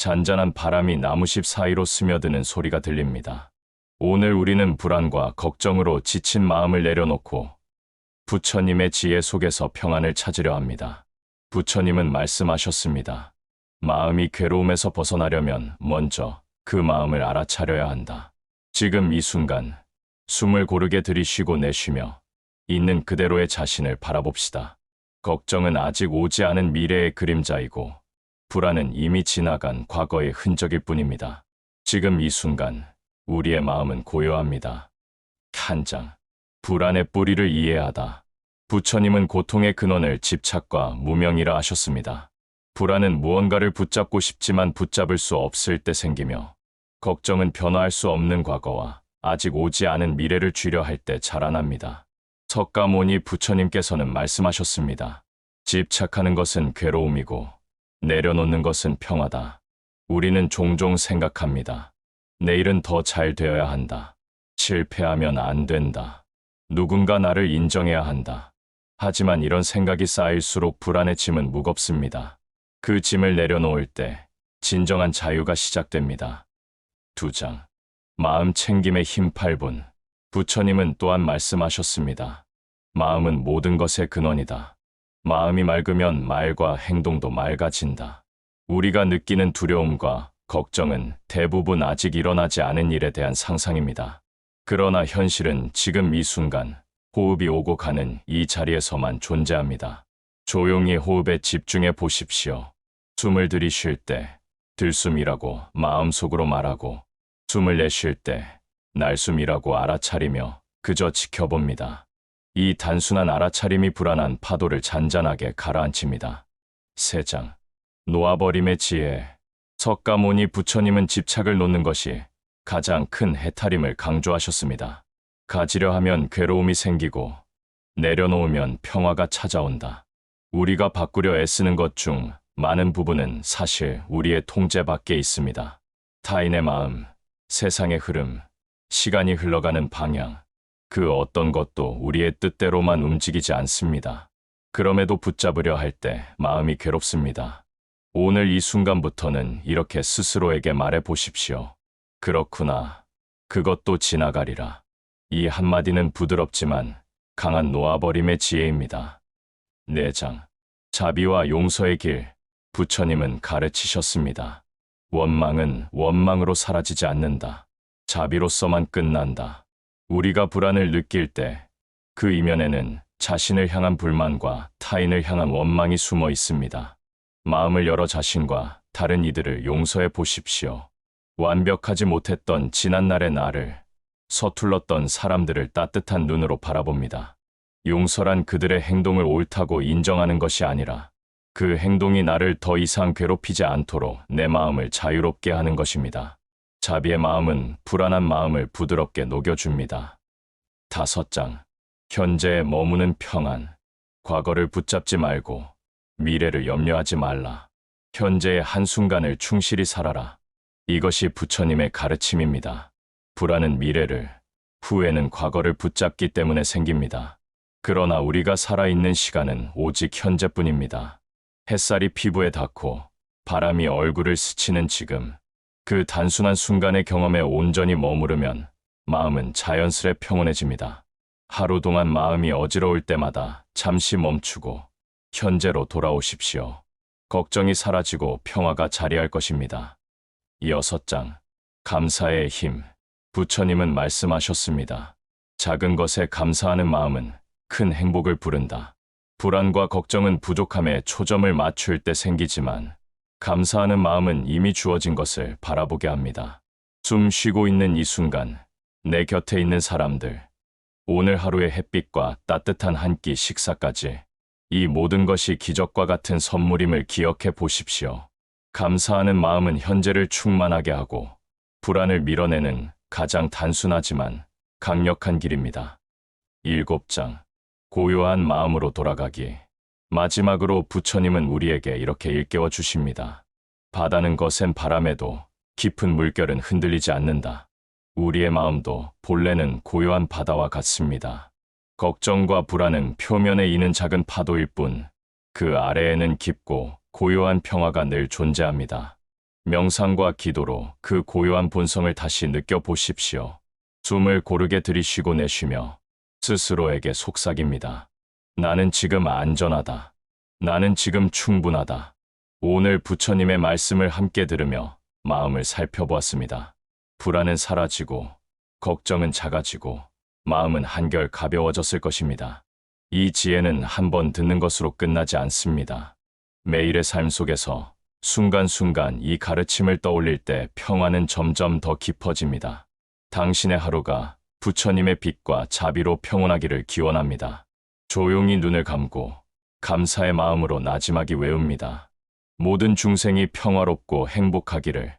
잔잔한 바람이 나무십 사이로 스며드는 소리가 들립니다. 오늘 우리는 불안과 걱정으로 지친 마음을 내려놓고 부처님의 지혜 속에서 평안을 찾으려 합니다. 부처님은 말씀하셨습니다. 마음이 괴로움에서 벗어나려면 먼저 그 마음을 알아차려야 한다. 지금 이 순간 숨을 고르게 들이쉬고 내쉬며 있는 그대로의 자신을 바라봅시다. 걱정은 아직 오지 않은 미래의 그림자이고 불안은 이미 지나간 과거의 흔적일 뿐입니다. 지금 이 순간 우리의 마음은 고요합니다. 한 장 불안의 뿌리를 이해하다. 부처님은 고통의 근원을 집착과 무명이라 하셨습니다. 불안은 무언가를 붙잡고 싶지만 붙잡을 수 없을 때 생기며 걱정은 변화할 수 없는 과거와 아직 오지 않은 미래를 쥐려 할 때 자라납니다. 석가모니 부처님께서는 말씀하셨습니다. 집착하는 것은 괴로움이고 내려놓는 것은 평화다. 우리는 종종 생각합니다. 내일은 더 잘 되어야 한다. 실패하면 안 된다. 누군가 나를 인정해야 한다. 하지만 이런 생각이 쌓일수록 불안의 짐은 무겁습니다. 그 짐을 내려놓을 때 진정한 자유가 시작됩니다. 두 장. 마음 챙김의 힘 8분. 부처님은 또한 말씀하셨습니다. 마음은 모든 것의 근원이다. 마음이 맑으면 말과 행동도 맑아진다. 우리가 느끼는 두려움과 걱정은 대부분 아직 일어나지 않은 일에 대한 상상입니다. 그러나 현실은 지금 이 순간 호흡이 오고 가는 이 자리에서만 존재합니다. 조용히 호흡에 집중해 보십시오. 숨을 들이쉴 때 들숨이라고 마음속으로 말하고 숨을 내쉴 때 날숨이라고 알아차리며 그저 지켜봅니다. 이 단순한 알아차림이 불안한 파도를 잔잔하게 가라앉힙니다. 세 장. 놓아버림의 지혜. 석가모니 부처님은 집착을 놓는 것이 가장 큰 해탈임을 강조하셨습니다. 가지려 하면 괴로움이 생기고 내려놓으면 평화가 찾아온다. 우리가 바꾸려 애쓰는 것 중 많은 부분은 사실 우리의 통제 밖에 있습니다. 타인의 마음, 세상의 흐름, 시간이 흘러가는 방향, 그 어떤 것도 우리의 뜻대로만 움직이지 않습니다. 그럼에도 붙잡으려 할 때 마음이 괴롭습니다. 오늘 이 순간부터는 이렇게 스스로에게 말해 보십시오. 그렇구나. 그것도 지나가리라. 이 한마디는 부드럽지만 강한 놓아버림의 지혜입니다. 내장. 자비와 용서의 길. 부처님은 가르치셨습니다. 원망은 원망으로 사라지지 않는다. 자비로서만 끝난다. 우리가 불안을 느낄 때 그 이면에는 자신을 향한 불만과 타인을 향한 원망이 숨어 있습니다. 마음을 열어 자신과 다른 이들을 용서해 보십시오. 완벽하지 못했던 지난날의 나를, 서툴렀던 사람들을 따뜻한 눈으로 바라봅니다. 용서란 그들의 행동을 옳다고 인정하는 것이 아니라 그 행동이 나를 더 이상 괴롭히지 않도록 내 마음을 자유롭게 하는 것입니다. 자비의 마음은 불안한 마음을 부드럽게 녹여줍니다. 다섯 장. 현재에 머무는 평안. 과거를 붙잡지 말고 미래를 염려하지 말라. 현재의 한순간을 충실히 살아라. 이것이 부처님의 가르침입니다. 불안은 미래를, 후회는 과거를 붙잡기 때문에 생깁니다. 그러나 우리가 살아있는 시간은 오직 현재뿐입니다. 햇살이 피부에 닿고 바람이 얼굴을 스치는 지금, 그 단순한 순간의 경험에 온전히 머무르면 마음은 자연스레 평온해집니다. 하루 동안 마음이 어지러울 때마다 잠시 멈추고 현재로 돌아오십시오. 걱정이 사라지고 평화가 자리할 것입니다. 여섯 장. 감사의 힘. 부처님은 말씀하셨습니다. 작은 것에 감사하는 마음은 큰 행복을 부른다. 불안과 걱정은 부족함에 초점을 맞출 때 생기지만 감사하는 마음은 이미 주어진 것을 바라보게 합니다. 숨 쉬고 있는 이 순간, 내 곁에 있는 사람들, 오늘 하루의 햇빛과 따뜻한 한 끼 식사까지 이 모든 것이 기적과 같은 선물임을 기억해 보십시오. 감사하는 마음은 현재를 충만하게 하고 불안을 밀어내는 가장 단순하지만 강력한 길입니다. 일곱 장. 고요한 마음으로 돌아가기. 마지막으로 부처님은 우리에게 이렇게 일깨워 주십니다. 바다는 거센 바람에도 깊은 물결은 흔들리지 않는다. 우리의 마음도 본래는 고요한 바다와 같습니다. 걱정과 불안은 표면에 있는 작은 파도일 뿐, 그 아래에는 깊고 고요한 평화가 늘 존재합니다. 명상과 기도로 그 고요한 본성을 다시 느껴보십시오. 숨을 고르게 들이쉬고 내쉬며 스스로에게 속삭입니다. 나는 지금 안전하다. 나는 지금 충분하다. 오늘 부처님의 말씀을 함께 들으며 마음을 살펴보았습니다. 불안은 사라지고, 걱정은 작아지고, 마음은 한결 가벼워졌을 것입니다. 이 지혜는 한 번 듣는 것으로 끝나지 않습니다. 매일의 삶 속에서 순간순간 이 가르침을 떠올릴 때 평화는 점점 더 깊어집니다. 당신의 하루가 부처님의 빛과 자비로 평온하기를 기원합니다. 조용히 눈을 감고 감사의 마음으로 나지막이 외웁니다. 모든 중생이 평화롭고 행복하기를